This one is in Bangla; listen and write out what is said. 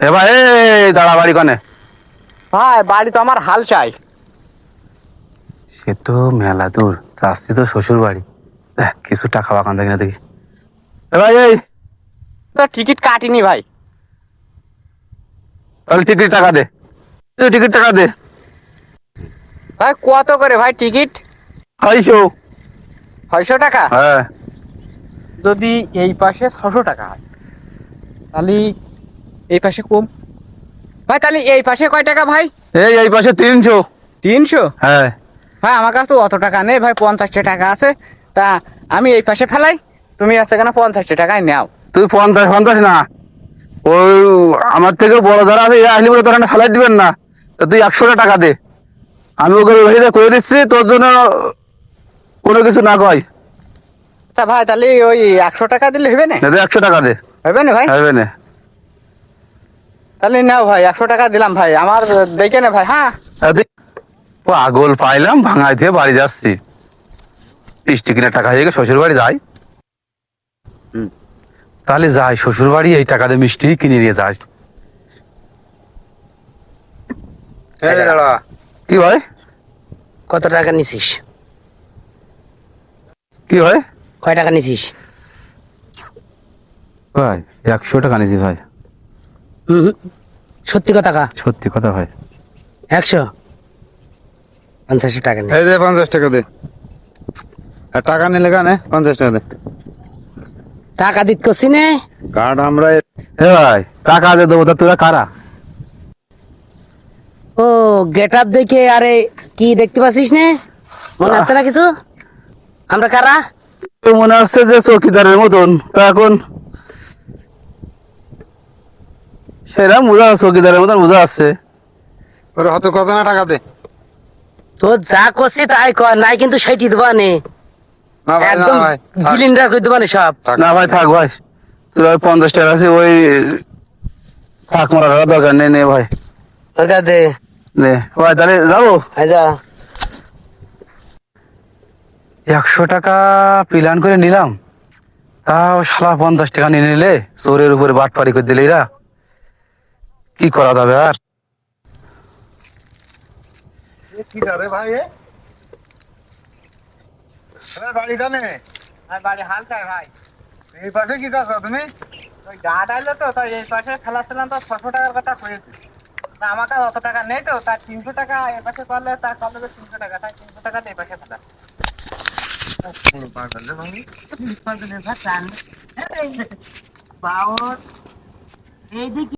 এ ভাই এই দাঁড়া বাড়ি কনে। ভাই বাড়ি তো আমার হাল চাই। সে তো মেলা দূর যাচ্ছি তো শ্বশুর বাড়ি। কিছু টাকা বাগান দেখি না দেখি। এ ভাই এই। টিকিট কাটিনি ভাই। তাহলে টিকিট টাকা দে। টিকিট টাকা দে। ভাই কত করে ভাই টিকিট? আইসো ছয়শো টাকা? হ্যাঁ। যদি এই পাশে ছশো টাকা হয় তাহলে এই পাশে কম। ভাই তাহলে এই পাশে কয় টাকা ভাই? এই এই পাশে তিনশো। তিনশো? হ্যাঁ। ভাই আমার কাছে তো অত টাকা নেই ভাই পঞ্চাশটা টাকা আছে। তা আমি এই পাশে ফেলাই তুমি আছে কেন পঞ্চাশটা টাকায় নাও। তুই পঞ্চাশ পঞ্চাশ না। ওই আমার থেকে বড় যারা আছে এরা আসলে বলে তোরা ফেলাই দিবেন না। তা তুই একশোটা টাকা দে। আমি ওকে ওইটা করে দিচ্ছি তোর জন্য কোনো কিছু না কয়। তা ভাই তাহলে ওই একশো টাকা দিলে হবে না? একশো টাকা দে। হবে না ভাই? হবে না। তাহলে নাও ভাই একশো টাকা দিলাম ভাই আমার দেখে নে ভাই হ্যাঁ। পাগল পাইলাম ভাঙাই দিয়ে বাড়ি যাচ্ছি। বৃষ্টি কিনে টাকা হয়ে গেছে শ্বশুর বাড়ি যাই। তাহলে যাই শ্বশুর বাড়ি এই টাকা দিয়ে মিষ্টি কিনে নিয়ে যাই। কি ভাই? কত টাকা নিছিস? কি ভাই? কয় টাকা নিছিস? ভাই একশো টাকা নিয়েছি ভাই। হুম। সত্যি কথা কা? সত্যি কথা ভাই একশো? পঞ্চাশ টাকা নে। এই দে পঞ্চাশ টাকা দে। আর টাকা নিলে কানে পঞ্চাশ টাকা দে। টাকা দিত করছি নে? কার্ড আমরা এ ভাই টাকা দিয়ে দেবো তা তোরা কারা? ও গেট আপ দেখে আরে কি দেখতে পাচ্ছিস নে? মনে আছে না কিছু? আমরা কারা? তো মনে হচ্ছে যে চৌকিদারের মতন। তা এখন চৌকিদারের মতন বোঝা যাচ্ছে ওর হত কত না টাকা দে? তো যা করছি তাই কর নাই কিন্তু সেটি দেবা নে না ভাই না ভাই করে দেবা নে সব না ভাই থাক ভাই। তোর ওই পঞ্চাশ টাকা আছে ওই থাক মারা দরকার নেই নে ভাই। দরকার দে। নে। ভাই তাহলে যাব? আচ্ছা একশো টাকা প্ল্যান করে নিলাম। তাও শালা পঞ্চাশ টাকা নিয়ে নিলে চোরের উপরে বাট পারি করে দিলে এরা। কি করা যাবে আর? কি রে ভাই এ? এ বাড়ি কানে বাড়ি হাল চাই ভাই। এই পাশে কি কাজ তুমি? ওই গা তো তাই এই পাশে ফেলাচ্ছিলাম তো ছশো টাকার কথা কয়েছি। আমার কাছে অত টাকা নেই তো তার তিনশো টাকা এ পাশে করলে তার তিনশো টাকা তাই তিনশো টাকা এই পাশে ফেলা বাউর এই দিকে